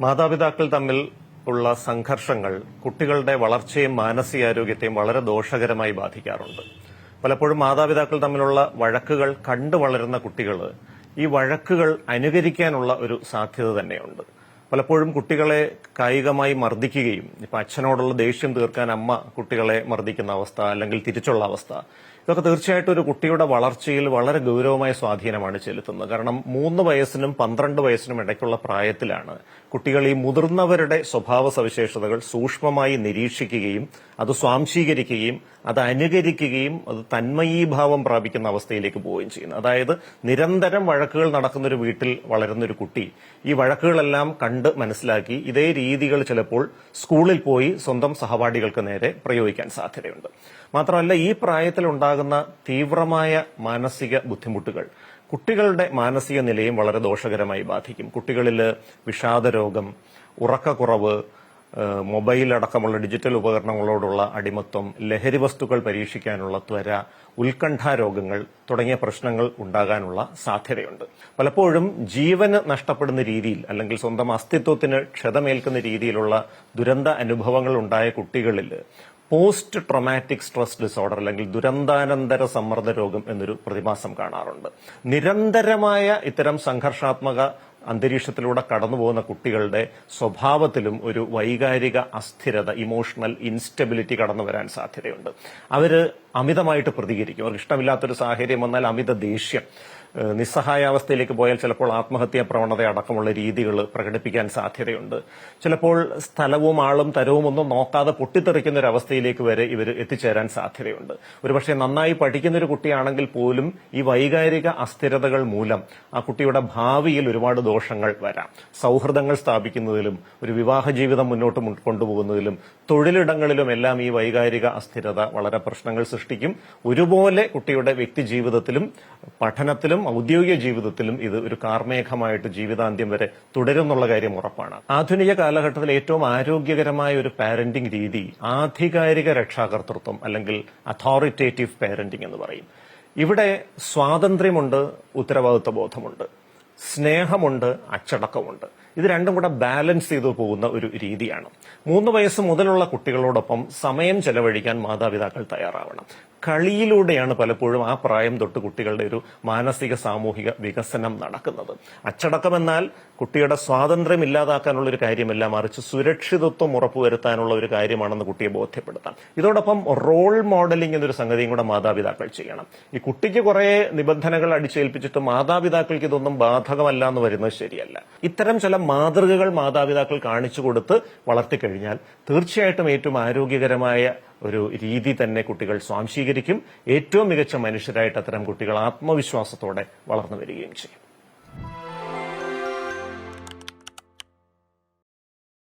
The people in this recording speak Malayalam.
മാതാപിതാക്കൾ തമ്മിൽ ഉള്ള സംഘർഷങ്ങൾ കുട്ടികളുടെ വളർച്ചയും മാനസികാരോഗ്യത്തെയും വളരെ ദോഷകരമായി ബാധിക്കാറുണ്ട്. പലപ്പോഴും മാതാപിതാക്കൾ തമ്മിലുള്ള വഴക്കുകൾ കണ്ടു വളരുന്ന കുട്ടികൾ ഈ വഴക്കുകൾ അനുകരിക്കാനുള്ള ഒരു സാധ്യത തന്നെയുണ്ട്. പലപ്പോഴും കുട്ടികളെ കായികമായി മർദ്ദിക്കുകയും ഇപ്പൊ അച്ഛനോടുള്ള ദേഷ്യം തീർക്കാൻ അമ്മ കുട്ടികളെ മർദ്ദിക്കുന്ന അവസ്ഥ അല്ലെങ്കിൽ തിരിച്ചുള്ള അവസ്ഥ ഇതൊക്കെ തീർച്ചയായിട്ടും ഒരു കുട്ടിയുടെ വളർച്ചയിൽ വളരെ ഗൗരവമായ സ്വാധീനമാണ് ചെലുത്തുന്നത്. കാരണം മൂന്ന് വയസ്സിനും പന്ത്രണ്ട് വയസ്സിനും ഇടയ്ക്കുള്ള പ്രായത്തിലാണ് കുട്ടികൾ ഈ മുതിർന്നവരുടെ സ്വഭാവ സവിശേഷതകൾ സൂക്ഷ്മമായി നിരീക്ഷിക്കുകയും അത് സ്വാംശീകരിക്കുകയും അത് അനുകരിക്കുകയും അത് തന്മയീഭാവം പ്രാപിക്കുന്ന അവസ്ഥയിലേക്ക് പോവുകയും ചെയ്യുന്നു. അതായത് നിരന്തരം വഴക്കുകൾ നടക്കുന്ന ഒരു വീട്ടിൽ വളരുന്ന ഒരു കുട്ടി ഈ വഴക്കുകളെല്ലാം കണ്ട് മനസ്സിലാക്കി ഇതേ രീതികൾ ചിലപ്പോൾ സ്കൂളിൽ പോയി സ്വന്തം സഹപാഠികൾക്ക് നേരെ പ്രയോഗിക്കാൻ സാധ്യതയുണ്ട്. മാത്രമല്ല ഈ പ്രായത്തിൽ ഉണ്ടാകുന്ന തീവ്രമായ മാനസിക ബുദ്ധിമുട്ടുകൾ കുട്ടികളുടെ മാനസിക നിലയും വളരെ ദോഷകരമായി ബാധിക്കും. കുട്ടികളിൽ വിഷാദരോഗം ഉറക്കക്കുറവ് മൊബൈൽ അടക്കമുള്ള ഡിജിറ്റൽ ഉപകരണങ്ങളോടുള്ള അടിമത്വം ലഹരി വസ്തുക്കൾ പരീക്ഷിക്കാനുള്ള ത്വര ഉത്കണ്ഠ രോഗങ്ങൾ തുടങ്ങിയ പ്രശ്നങ്ങൾ ഉണ്ടാകാനുള്ള സാധ്യതയുണ്ട്. പലപ്പോഴും ജീവന് നഷ്ടപ്പെടുന്ന രീതിയിൽ അല്ലെങ്കിൽ സ്വന്തം അസ്തിത്വത്തിന് ക്ഷതമേൽക്കുന്ന രീതിയിലുള്ള ദുരന്ത അനുഭവങ്ങൾ ഉണ്ടായ കുട്ടികളിൽ പോസ്റ്റ് ട്രൊമാറ്റിക് സ്ട്രെസ് ഡിസോർഡർ അല്ലെങ്കിൽ ദുരന്താനന്തര സമ്മർദ്ദ രോഗം എന്നൊരു പ്രതിഭാസം കാണാറുണ്ട്. നിരന്തരമായ ഇത്തരം സംഘർഷാത്മക അന്തരീക്ഷത്തിലൂടെ കടന്നുപോകുന്ന കുട്ടികളുടെ സ്വഭാവത്തിലും ഒരു വൈകാരിക അസ്ഥിരത ഇമോഷണൽ ഇൻസ്റ്റബിലിറ്റി കടന്നു വരാൻ സാധ്യതയുണ്ട്. അവർ അമിതമായിട്ട് പ്രതികരിക്കും. അവർക്ക് ഇഷ്ടമില്ലാത്തൊരു സാഹചര്യം വന്നാൽ അമിത ദേഷ്യം നിസ്സഹായാവസ്ഥയിലേക്ക് പോയാൽ ചിലപ്പോൾ ആത്മഹത്യാ പ്രവണത അടക്കമുള്ള രീതികൾ പ്രകടിപ്പിക്കാൻ സാധ്യതയുണ്ട്. ചിലപ്പോൾ സ്ഥലവും ആളും തരവും ഒന്നും നോക്കാതെ പൊട്ടിത്തെറിക്കുന്ന ഒരു അവസ്ഥയിലേക്ക് വരെ ഇവർ എത്തിച്ചേരാൻ സാധ്യതയുണ്ട്. ഒരുപക്ഷെ നന്നായി പഠിക്കുന്ന ഒരു കുട്ടിയാണെങ്കിൽ പോലും ഈ വൈകാരിക അസ്ഥിരതകൾ മൂലം ആ കുട്ടിയുടെ ഭാവിയിൽ ഒരുപാട് ദോഷങ്ങൾ വരാം. സൗഹൃദങ്ങൾ സ്ഥാപിക്കുന്നതിലും ഒരു വിവാഹ ജീവിതം മുന്നോട്ട് കൊണ്ടുപോകുന്നതിലും തൊഴിലിടങ്ങളിലും എല്ലാം ഈ വൈകാരിക അസ്ഥിരത വളരെ പ്രശ്നങ്ങൾ സൃഷ്ടിക്കും. ഒരുപോലെ കുട്ടിയുടെ വ്യക്തി ജീവിതത്തിലും പഠനത്തിലും ഔദ്യോഗിക ജീവിതത്തിലും ഇത് ഒരു കാർമേഘമായിട്ട് ജീവിതാന്ത്യം വരെ തുടരുന്നുള്ള കാര്യം ഉറപ്പാണ്. ആധുനിക കാലഘട്ടത്തിൽ ഏറ്റവും ആരോഗ്യകരമായ ഒരു പാരന്റിംഗ് രീതി ആധികാരിക രക്ഷാകർതൃത്വം അല്ലെങ്കിൽ അതോറിറ്റേറ്റീവ് പാരന്റിംഗ് എന്ന് പറയും. ഇവിടെ സ്വാതന്ത്ര്യമുണ്ട് ഉത്തരവാദിത്വ ബോധമുണ്ട് സ്നേഹമുണ്ട് അച്ചടക്കമുണ്ട്. ഇത് രണ്ടും കൂടെ ബാലൻസ് ചെയ്തു പോകുന്ന ഒരു രീതിയാണ്. മൂന്ന് വയസ്സ് മുതലുള്ള കുട്ടികളോടൊപ്പം സമയം ചെലവഴിക്കാൻ മാതാപിതാക്കൾ തയ്യാറാവണം. കളിയിലൂടെയാണ് പലപ്പോഴും ആ പ്രായം തൊട്ട് കുട്ടികളുടെ ഒരു മാനസിക സാമൂഹിക വികസനം നടക്കുന്നത്. അച്ചടക്കം എന്നാൽ കുട്ടിയുടെ സ്വാതന്ത്ര്യം ഇല്ലാതാക്കാനുള്ള ഒരു കാര്യമല്ല മറിച്ച് സുരക്ഷിതത്വം ഉറപ്പുവരുത്താനുള്ള ഒരു കാര്യമാണെന്ന് കുട്ടിയെ ബോധ്യപ്പെടുത്താം. ഇതോടൊപ്പം റോൾ മോഡലിംഗ് എന്നൊരു സംഗതിയും കൂടെ മാതാപിതാക്കൾ ചെയ്യണം. ഈ കുട്ടിക്ക് കുറെ നിബന്ധനകൾ അടിച്ചേൽപ്പിച്ചിട്ട് മാതാപിതാക്കൾക്ക് ഇതൊന്നും ബാധകമല്ല എന്ന് വരുന്നത് ശരിയല്ല. ഇത്തരം ചില മാതൃകകൾ മാതാപിതാക്കൾ കാണിച്ചു കൊടുത്ത് വളർത്തിക്കഴിഞ്ഞാൽ തീർച്ചയായിട്ടും ഏറ്റവും ആരോഗ്യകരമായ ഒരു രീതി തന്നെ കുട്ടികൾ സ്വാംശീകരിക്കും. ഏറ്റവും മികച്ച മനുഷ്യരായിട്ട് അത്തരം കുട്ടികൾ ആത്മവിശ്വാസത്തോടെ വളർന്നു വരികയും ചെയ്യും.